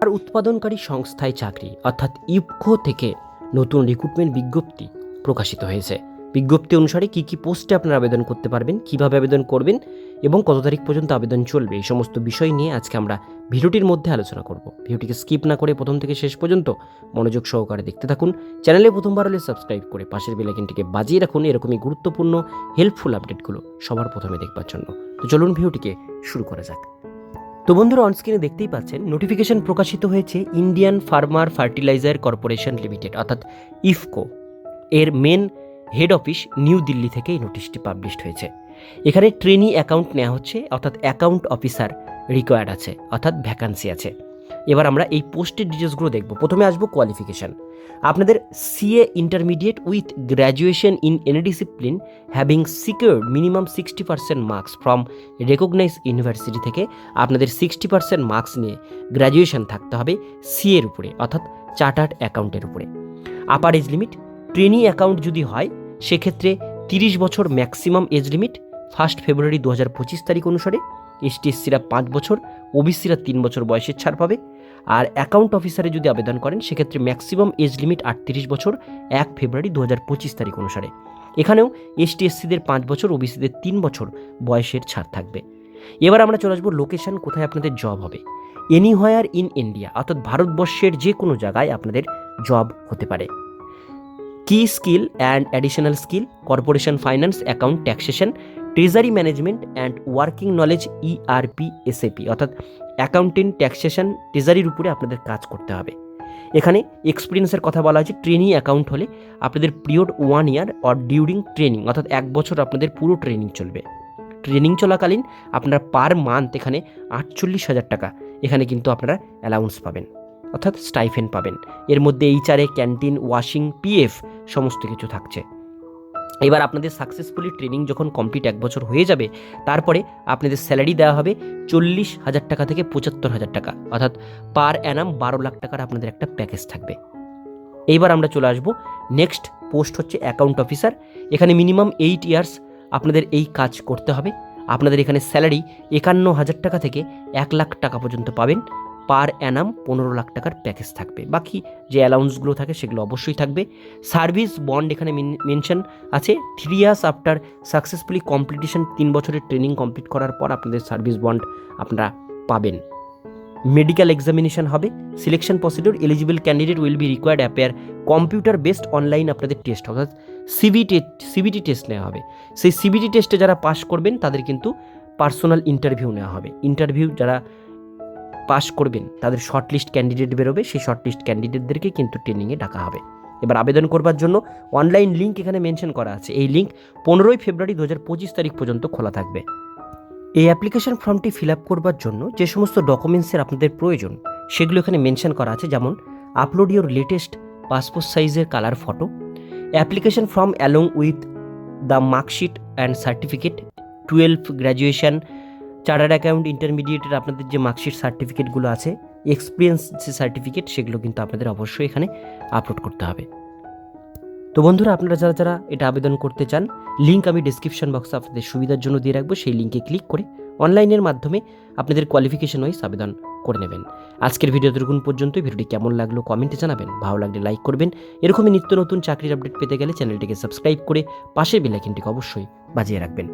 আর উৎপাদনকারী সংস্থায় চাকরি, অর্থাৎ ইউপকো থেকে নতুন রিক্রুটমেন্ট বিজ্ঞপ্তি প্রকাশিত হয়েছে। বিজ্ঞপ্তি অনুসারে কি কি পোস্টে আপনারা আবেদন করতে পারবেন, কীভাবে আবেদন করবেন এবং কত তারিখ পর্যন্ত আবেদন চলবে, এই সমস্ত বিষয় নিয়ে আজকে আমরা ভিডিওটির মধ্যে আলোচনা করব। ভিডিওটিকে স্কিপ না করে প্রথম থেকে শেষ পর্যন্ত মনোযোগ সহকারে দেখতে থাকুন। চ্যানেলে প্রথমবার হলে সাবস্ক্রাইব করে পাশের বেলাইকিনটিকে বাজিয়ে রাখুন, এরকমই গুরুত্বপূর্ণ হেল্পফুল আপডেটগুলো সবার প্রথমে দেখবার জন্য। তো চলুন ভিডিওটিকে শুরু করা যাক। তো বন্ধুরা অনস্ক্রিনে দেখতেই পাচ্ছেন নোটিফিকেশন প্রকাশিত হয়েছে Indian farmer fertiliser corporation limited অর্থাৎ ইফকো এর main head office New Delhi থেকে এই নোটিশটি পাবলিশড হয়েছে। এখানে ট্রেনি অ্যাকাউন্ট নেওয়া হচ্ছে, অর্থাৎ অ্যাকাউন্ট অফিসার রিকোয়ার্ড আছে, অর্থাৎ ভ্যাকান্সি আছে। এবার আমরা এই পোস্টের ডিটেলসগুলো দেখব। প্রথমে আসব কোয়ালিফিকেশান আপনাদের CA intermediate with graduation in any discipline having secured minimum sixty percent marks from recognise university থেকে আপনাদের সিক্সটি পার্সেন্ট মার্কস নিয়ে গ্র্যাজুয়েশন থাকতে হবে সিএর উপরে, অর্থাৎ চার্টার্ড অ্যাকাউন্টের উপরে। Upper age limit trainee account যদি হয়, সেক্ষেত্রে তিরিশ বছর maximum age limit first February দু হাজার পঁচিশ তারিখ অনুসারে। এসটিএসসিরা পাঁচ বছর, ওবিসিরা তিন বছর বয়সের ছাড় পাবে। আর অ্যাকাউন্ট অফিসারে যদি আবেদন করেন, সেক্ষেত্রে ম্যাক্সিমাম এজ লিমিট আটত্রিশ বছর, এক ফেব্রুয়ারি দু হাজার পঁচিশ তারিখ অনুসারে। এখানেও এসটিএসসিদের পাঁচ বছর, ওবিসিদের তিন বছর বয়সের ছাড় থাকবে। এবার আমরা চলে আসব লোকেশন, কোথায় আপনাদের জব হবে। এনিহোয়ার ইন ইন্ডিয়া, অর্থাৎ ভারতবর্ষের যে কোনো জায়গায় আপনাদের জব হতে পারে। কি skill and additional skill, corporation finance, account, taxation treasury management and working knowledge ERP SAP অর্থাৎ অ্যাকাউন্টেন্ট ট্যাক্সেশন ট্রেজারির উপরে আপনাদের কাজ করতে হবে। এখানে এক্সপিরিয়েন্সের কথা বলা হয়েছে ট্রেনিং অ্যাকাউন্ট হলে আপনাদের period one year or during training অর্থাৎ এক বছর আপনাদের পুরো ট্রেনিং চলবে। ট্রেনিং চলাকালীন আপনারা পার মান্থ এখানে আটচল্লিশ হাজার টাকা এখানে কিন্তু আপনারা অ্যালাউন্স পাবেন, অর্থাৎ স্টাইফেন পাবেন। এর মধ্যে এইচআরএ ক্যান্টিন ওয়াশিং পিএফ সমস্ত কিছু থাকছে। এবার আপনাদের সাকসেসফুলি ট্রেনিং যখন কমপ্লিট এক বছর হয়ে যাবে, তারপরে আপনাদের স্যালারি দেওয়া হবে চল্লিশ হাজার টাকা থেকে পঁচাত্তর হাজার টাকা। অর্থাৎ পার অ্যানাম বারো লাখ টাকার আপনাদের একটা প্যাকেজ থাকবে। এইবার আমরা চলে আসব নেক্সট পোস্ট হচ্ছে অ্যাকাউন্ট অফিসার এখানে মিনিমাম এইট ইয়ার্স আপনাদের এই কাজ করতে হবে। আপনাদের এখানে স্যালারি একান্ন হাজার টাকা থেকে এক লাখ টাকা পর্যন্ত পাবেন। পার অ্যানাম পনেরো লাখ টাকার প্যাকেজ থাকবে। বাকি যে অ্যালাউন্সগুলো থাকে সেগুলো অবশ্যই থাকবে। সার্ভিস বন্ড এখানে মেনশন আছে। Three years after successfully completion, তিন বছরের ট্রেনিং কমপ্লিট করার পর আপনাদের সার্ভিস বন্ড আপনারা পাবেন। মেডিকেল এক্সামিনেশন হবে। Selection procedure eligible candidate will be required appear. Computer based online আপনাদের টেস্ট অর্থাৎ সিবিটি সিবিটি টেস্ট নেওয়া হবে। সেই সিবিটি টেস্টে যারা পাশ করবেন, তাদের কিন্তু পার্সোনাল ইন্টারভিউ নেওয়া হবে। ইন্টারভিউ যারা পাস করবেন, তাদের শর্টলিস্ট ক্যান্ডিডেট বেরোবে, সেই শর্টলিস্ট ক্যান্ডিডেটদেরকে কিন্তু ট্রেনিংয়ে ডাকা হবে। এবার আবেদন করবার জন্য অনলাইন লিঙ্ক এখানে মেনশন করা আছে। এই লিঙ্ক পনেরোই ফেব্রুয়ারি দু হাজার পঁচিশ তারিখ পর্যন্ত খোলা থাকবে। এই অ্যাপ্লিকেশন ফর্মটি ফিল আপ করবার জন্য যে সমস্ত ডকুমেন্টসের আপনাদের প্রয়োজন, সেগুলো এখানে মেনশন করা আছে। যেমন, আপলোড ইউর লেটেস্ট পাসপোর্ট সাইজের colour photo, application form along with the marksheet and certificate, twelve graduation chartered account ইন্টারমিডিয়েটের আপনাদের যে মার্কশিট সার্টিফিকেটগুলো আছে এক্সপিরিয়েন্স যে সার্টিফিকেট সেগুলো কিন্তু আপনাদের অবশ্যই এখানে আপলোড করতে হবে। তো বন্ধুরা, আপনারা যারা যারা এটা আবেদন করতে চান লিঙ্ক আমি ডিসক্রিপশন বক্সে আপনাদের সুবিধার জন্য দিয়ে রাখব, সেই লিঙ্কে ক্লিক করে অনলাইনের মাধ্যমে আপনাদের কোয়ালিফিকেশন ওয়াইজ আবেদন করে নেবেন। আজকের ভিডিও ততক্ষণ পর্যন্ত ভিডিওটি কেমন লাগল কমেন্টে জানাবেন। ভালো লাগলে লাইক করবেন। এরকমই নিত্য নতুন চাকরির আপডেট পেতে গেলে চ্যানেলটিকে সাবস্ক্রাইব করে পাশের বেলাইকিনটিকে অবশ্যই বাজিয়ে রাখবেন।